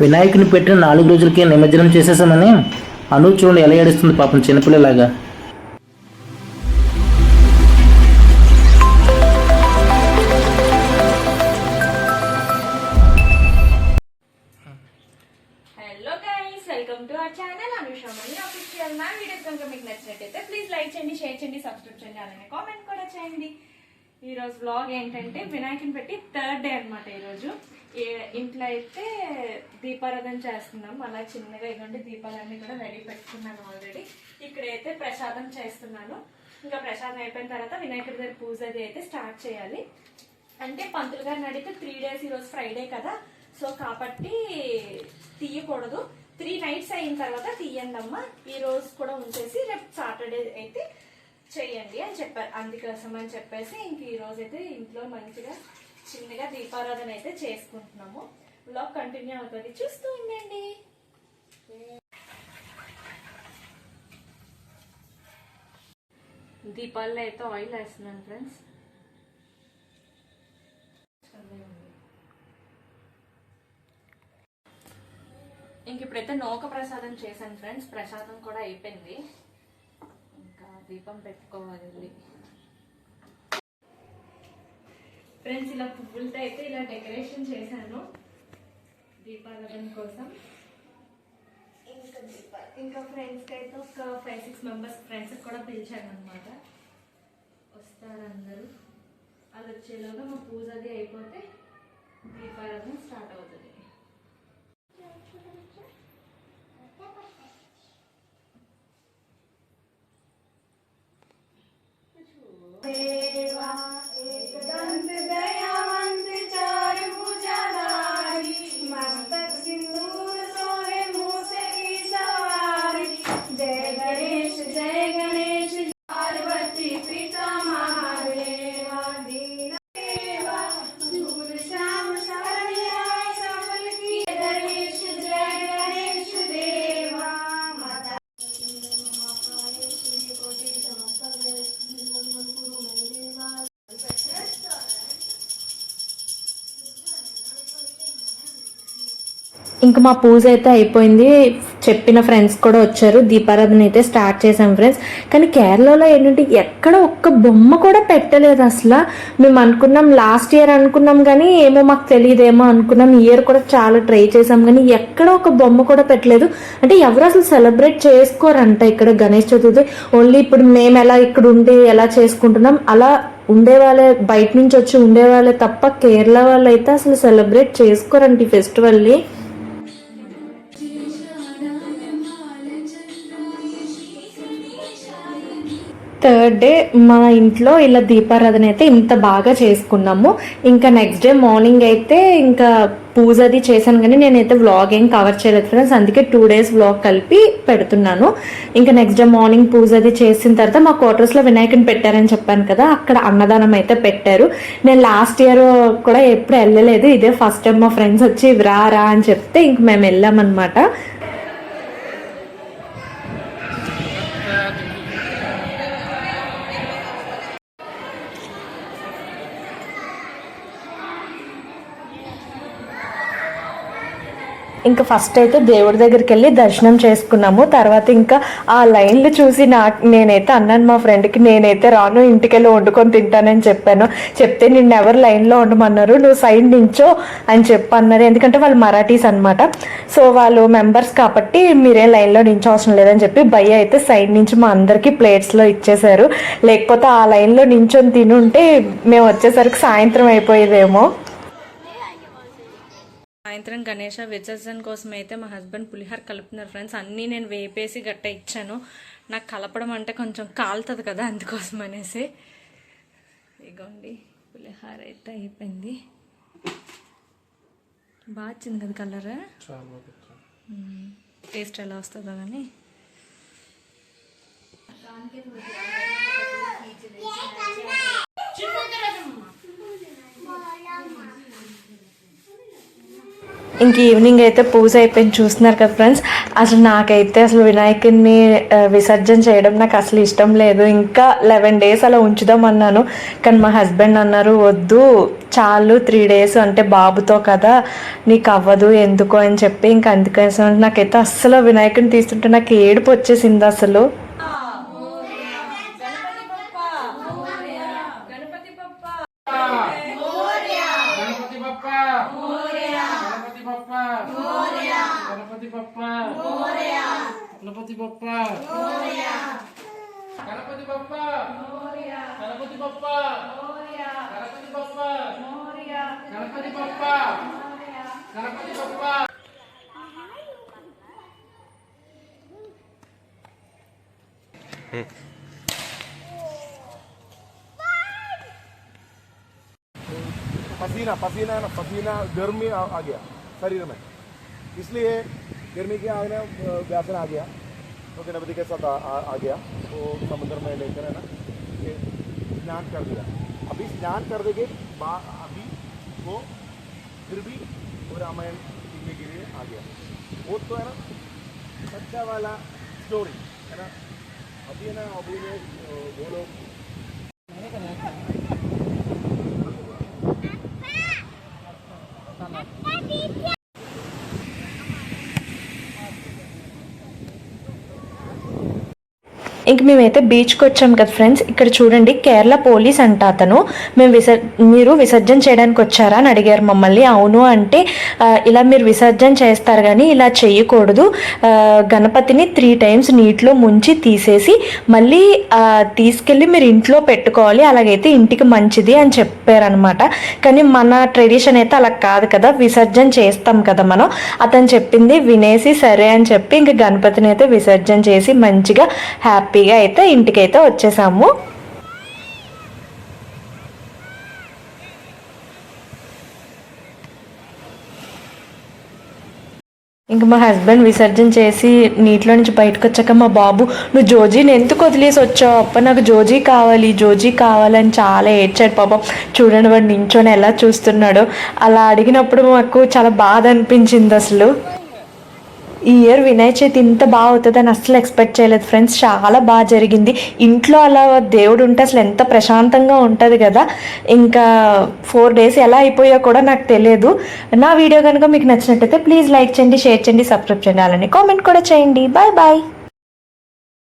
వినాయకుని పెట్టిన నాలుగు రోజులకే నిమజ్జనం చేసేసామని అను చూడండి ఎలా ఏడుస్తుంది పాపం చిన్నపిల్లలాగా. హలో కామెంట్ కూడా చేయండి. ఈ రోజు బ్లాగ్ ఏంటంటే వినాయకుని పెట్టి థర్డ్ డే అనమాట ఈరోజు ఇంట్లో అయితే దీపారాధన చేస్తున్నాం. అలా చిన్నగా ఇదిగోండి దీపాలన్నీ కూడా రెడీ పెట్టుకున్నాను ఆల్రెడీ ఇక్కడైతే ప్రసాదం చేస్తున్నాను. ఇంకా ప్రసాదం అయిపోయిన తర్వాత వినాయకుడి దగ్గర పూజ అది అయితే స్టార్ట్ చేయాలి. అంటే పంతులు గారిని అడిగితే త్రీ డేస్ ఈరోజు ఫ్రైడే కదా. సో కాబట్టి తీయకూడదు. త్రీ నైట్స్ అయిన తర్వాత తీయండమ్మా. ఈ రోజు కూడా ఉంచేసి రేపు సాటర్డే అయితే చెయ్యండి అని చెప్పారు. అందుకోసం అని చెప్పేసి ఇంక ఈ రోజు అయితే ఇంట్లో మంచిగా చిన్నగా దీపారాధన అయితే చేసుకుంటున్నాము. బ్లాగ్ కంటిన్యూ అవుతుంది. చూస్తూ ఉండండి. దీపాల్లో అయితే ఆయిల్ వేస్తున్నాను ఫ్రెండ్స్ ఇంక ఇప్పుడైతే నౌక ప్రసాదం చేశాను ఫ్రెండ్స్ ప్రసాదం కూడా అయిపోయింది. ఇంకా దీపం పెట్టుకోవాలి. ఫ్రెండ్స్ ఇలా పువ్వులతో అయితే ఇలా డెకరేషన్ చేశాను. దీపారాధన కోసం. ఇంకా దీప ఇంకా ఫ్రెండ్స్కి అయితే ఒక ఫైవ్ సిక్స్ మెంబర్స్ ఫ్రెండ్స్కి కూడా పిలిచాను అనమాట వస్తారు అందరూ. అది వచ్చేలోగా మా పూజ అది అయిపోతే దీపారాధన స్టార్ట్ అవుతుంది. ఇంకా మా పూజ అయితే అయిపోయింది. చెప్పిన ఫ్రెండ్స్ కూడా వచ్చారు. దీపారాధన అయితే స్టార్ట్ చేసాం ఫ్రెండ్స్ కానీ కేరళలో ఏంటంటే ఎక్కడ ఒక్క బొమ్మ కూడా పెట్టలేదు అసలు. మేము అనుకున్నాం లాస్ట్ ఇయర్ అనుకున్నాం కానీ ఏమో మాకు తెలియదేమో అనుకున్నాం. ఇయర్ కూడా చాలా ట్రై చేసాం కానీ ఎక్కడ ఒక బొమ్మ కూడా పెట్టలేదు. అంటే ఎవరు అసలు సెలబ్రేట్ చేసుకోరంట ఇక్కడ గణేష్ చతుర్థి. ఓన్లీ ఇప్పుడు మేము ఎలా ఇక్కడ ఉండి ఎలా చేసుకుంటున్నాం. అలా ఉండే వాళ్ళే బయట నుంచి వచ్చి ఉండే వాళ్ళే తప్ప కేరళ వాళ్ళు అయితే అసలు సెలబ్రేట్ చేసుకోరంట ఈ ఫెస్టివల్ని థర్డ్ డే మా ఇంట్లో ఇలా దీపారాధన అయితే ఇంత బాగా చేసుకున్నాము. ఇంకా నెక్స్ట్ డే మార్నింగ్ అయితే ఇంకా పూజ అది చేశాను కానీ నేనైతే వ్లాగ్ ఏం కవర్ చేయలేదు ఫ్రెండ్స్ అందుకే టూ డేస్ వ్లాగ్ కలిపి పెడుతున్నాను. ఇంకా నెక్స్ట్ డే మార్నింగ్ పూజ అది చేసిన తర్వాత మా క్వార్టర్స్లో వినాయకుని పెట్టారని చెప్పాను కదా అక్కడ అన్నదానం అయితే పెట్టారు. నేను లాస్ట్ ఇయర్ కూడా ఎప్పుడు వెళ్ళలేదు. ఇదే ఫస్ట్ టైం మా ఫ్రెండ్స్ వచ్చి రా రా అని చెప్తే ఇంక మేము వెళ్ళామన్నమాట. ఇంకా ఫస్ట్ అయితే దేవుడి దగ్గరికి వెళ్ళి దర్శనం చేసుకున్నాము. తర్వాత ఇంకా ఆ లైన్లు చూసి నా నేనైతే అన్నాను మా ఫ్రెండ్కి నేనైతే రాను ఇంటికి వెళ్ళి వండుకొని తింటానని చెప్పాను. చెప్తే నిన్ను ఎవరు లైన్లో ఉండమన్నారు నువ్వు సైడ్ నించో అని చెప్పి అన్నారు ఎందుకంటే వాళ్ళు మరాఠీస్ అనమాట సో వాళ్ళు మెంబర్స్ కాబట్టి మీరే లైన్లో నించవసరం లేదని చెప్పి భయ్య అయితే సైడ్ నుంచి మా అందరికీ ప్లేట్స్లో ఇచ్చేశారు. లేకపోతే ఆ లైన్లో నించొని తినుంటే మేము వచ్చేసరికి సాయంత్రం అయిపోయేదేమో. సాయంత్రం గణేష విసర్జన కోసం అయితే మా హస్బెండ్ పులిహోర కలుపుతున్నారు ఫ్రెండ్స్. అన్నీ నేను వేపేసి గట్ట ఇచ్చాను. నాకు కలపడం అంటే కొంచెం కాలుతుంది కదా అందుకోసం అనేసి. ఇగోండి పులిహోర అయితే అయిపోయింది. బాగా వచ్చింది కదా కలర్? టేస్ట్ ఎలా వస్తుందో కానీ ఇంక ఈవినింగ్ అయితే పూజ అయిపోయింది. చూస్తున్నారు కదా ఫ్రెండ్స్ అసలు నాకైతే అసలు వినాయకుడిని విసర్జన చేయడం నాకు అసలు ఇష్టం లేదు. ఇంకా లెవెన్ డేస్ అలా ఉంచుదాం అన్నాను. కానీ మా హస్బెండ్ అన్నారు వద్దు చాలు త్రీ డేస్ అంటే బాబుతో కదా. నీకు అవ్వదు ఎందుకు? అని చెప్పి ఇంకా అందుకని నాకైతే అస్సలు వినాయకుడిని తీస్తుంటే నాకు ఏడుపు వచ్చేసింది అసలు. Ganapati Papa. Gloria. Ganapati Papa. Gloria. Ganapati Papa. Gloria. Ganapati Papa. Gloria. Ganapati Papa. Gloria. Ganapati Papa. Gloria. Ganapati Papa. Hmm. पसीना पसीना है ना पसीना गर्मी आ गया शरीर में इसलिए गर्मी के आगे व्यासन आ गया। तो गणपति के साथ आ, आ, आ गया। तो समुद्र में लेकर है ना स्नान कर दिया। अभी स्नान कर देंगे अभी वो फिर भी वो रामायण सुनने के लिए आ गया। वो तो है ना सच्चा वाला स्टोरी है ना। अभी है ना अभी वो लोग ఇంక మేమైతే బీచ్కి వచ్చాం కదా ఫ్రెండ్స్ ఇక్కడ చూడండి కేరళ పోలీస్ అంట అతను. మేము విసర్ మీరు విసర్జన చేయడానికి వచ్చారా అని అడిగారు మమ్మల్ని. అవును అంటే ఇలా మీరు విసర్జన చేస్తారు కానీ ఇలా చేయకూడదు. గణపతిని త్రీ టైమ్స్ నీటిలో ముంచి తీసేసి మళ్ళీ తీసుకెళ్ళి మీరు ఇంట్లో పెట్టుకోవాలి. అలాగైతే ఇంటికి మంచిది అని చెప్పారనమాట కానీ మన ట్రెడిషన్ అయితే అలా కాదు కదా. విసర్జన చేస్తాం కదా మనం. అతను చెప్పింది వినేసి సరే అని చెప్పి ఇంక గణపతిని అయితే విసర్జన చేసి మంచిగా హ్యాపీ హ్యాపీగా అయితే ఇంటికైతే వచ్చేసాము. ఇంక మా హస్బెండ్ విసర్జన చేసి నీటిలో నుంచి బయటకు వచ్చాక మా బాబు నువ్వు జోజీని ఎందుకు వదిలేసి వచ్చావు? అప్ప నాకు జోజీ కావాలి జోజీ కావాలని చాలా ఏడ్చాడు పాపం. చూడండి వాడు నించొని ఎలా చూస్తున్నాడో. అలా అడిగినప్పుడు మాకు చాలా బాధ అనిపించింది అసలు. ఈ ఇయర్ వినాయక చవితి ఇంత బాగా అవుతుందని అసలు ఎక్స్పెక్ట్ చేయలేదు. ఫ్రెండ్స్ చాలా బాగా జరిగింది. ఇంట్లో అలా దేవుడు ఉంటే అసలు ఎంత ప్రశాంతంగా ఉంటుంది కదా. ఇంకా ఫోర్ డేస్ ఎలా అయిపోయా కూడా నాకు తెలియదు. నా వీడియో కనుక మీకు నచ్చినట్టయితే ప్లీజ్ లైక్ చేయండి షేర్ చేయండి సబ్స్క్రైబ్ చేయండి. అలానే కామెంట్ కూడా చేయండి. Bye bye